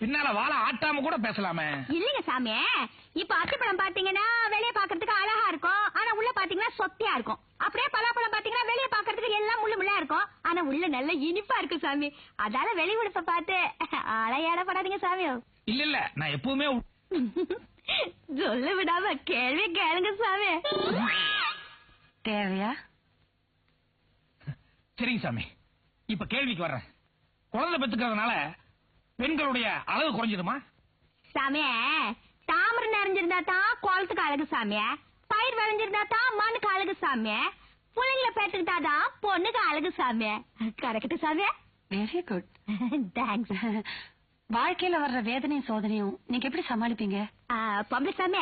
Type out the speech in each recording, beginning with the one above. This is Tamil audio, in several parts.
பின்னால வாழ ஆட்டாம கூட பேசலாமே. இல்லைங்க சாமி. இப்ப அத்திப்பழம் பாத்தீங்கன்னா வெளிய பாக்குறதுக்கு அழகா இருக்கும். ஆனா உள்ள பாத்தீங்கன்னா சொத்தியா இருக்கும். அப்படியே பலாப்பழம் பாத்தீங்கன்னா வெளிய பாக்குறதுக்கு எல்லாம் முள்ளு முள்ளா இருக்கும். ஆனா உள்ள நல்ல இனிப்பா இருக்கு சாமி. அதால வெளி உடுப்ப பார்த்து அலையாடப்படாதீங்க சாமி. இல்ல இல்ல. நான் எப்பவுமே சொல்ல விடாம கேள்வி கேளுங்க சாமி. தேவையா? சரிங்க சாமி. இப்ப கேள்விக்கு வர்றேன். குழந்தை பெத்துக்கிறதுனால பெண்களுடைய அளவு குறைஞ்சிருமா சாமி தாமரை நிறைஞ்சிருந்தா தான் குளத்துக்கு அழகு சாமி பயிர் விளைஞ்சிருந்தா தான் மண்ணுக்கு அழகு சாமி புள்ளைங்களை பெற்றுக்கிட்டா தான் பொண்ணுக்கு அழகு சாமி கரெக்ட் சாமி வெரி குட் தேங்க்ஸ் வாழ்க்கையில வர்ற வேதனையும் சோதனையும் நீங்க எப்படி சமாளிப்பீங்க? பொம்பளை சாமி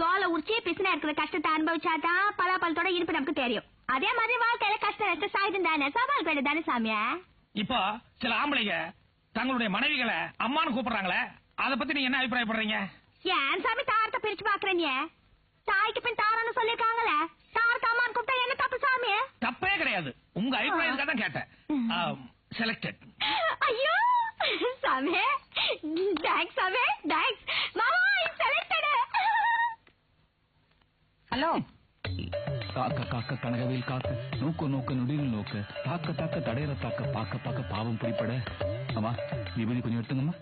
தோலை உரிச்சி பிசினா இருக்கிற கஷ்டத்தை அனுபவிச்சாதான் பலாப்பழத்தோட இருப்பு நமக்கு தெரியும். அதே மாதிரி வாழ்க்கையில கஷ்டம் சாயுதம் தானே? சவால் பேடு தானே சாமியா. இப்போ சில ஆம்பளைங்க தங்களுடைய மனைவிகளை அம்மான்னு கூப்பிடுறாங்களே அத பத்தி நீங்க என்ன அபிப்பிராயப்படுறீங்க? ஏன் சாமி தாரத்தை பிரிச்சு பாக்குறீங்க தாய்க்கு பின் தாரன்னு சொல்லிருக்காங்களே தாரத்தை அம்மான்னு கூப்பிட்டா என்ன தப்பு சாமி? தப்பே கிடையாது. உங்க அபிப்பிராயத்துக்காக தான் கேட்டேன். செலக்டட் ஐயோ! சாமி தேங்க்ஸ் சாமி தேங்க்ஸ் மாமா செலக்டட் ஹலோ. காக்க காக்க கனகவேல் காக்க நோக்க நோக்க நொடியில் நோக்க தாக்க தாக்க தடையற தாக்க பாக்க பாக்க பாவம் பிடிப்பட. அம்மா நீ கொஞ்சம் எடுத்துங்கம்மா.